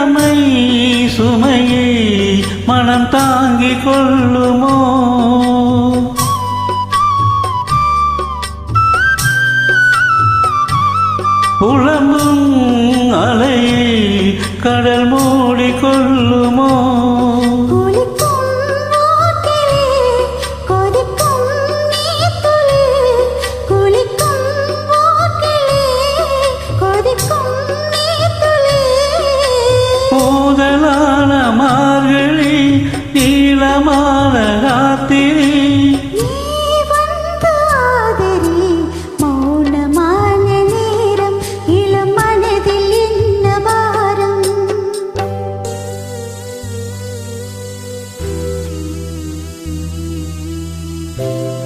இளமை சுமையை மனம் தாங்கிக் கொள்ளுமோ? புலம்பும் அலையை கடல் மூடிக்கொள்ளுமோ Música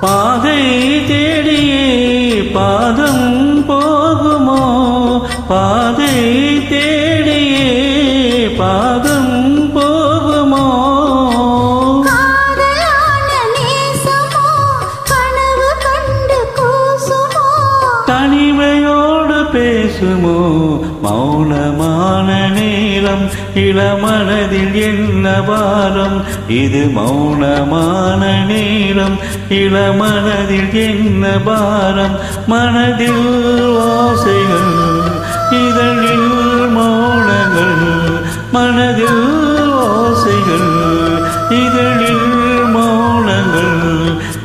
பாதை தேடியே பாதம் போகுமோ? பா பேசுமோ? மௌனமான நேரம் இளமனதில் என்ன பாரம்? இது மௌனமான நேரம் இளமனதில் என்ன பாரம்? மனதில் வாசைகள் இதழில் மௌனங்கள். மனதில் வாசைகள் இதழில் மௌனங்கள்.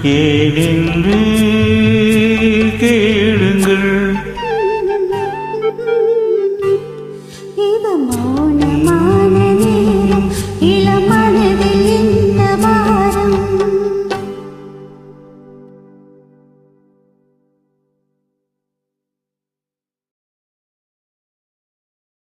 ஏனென்று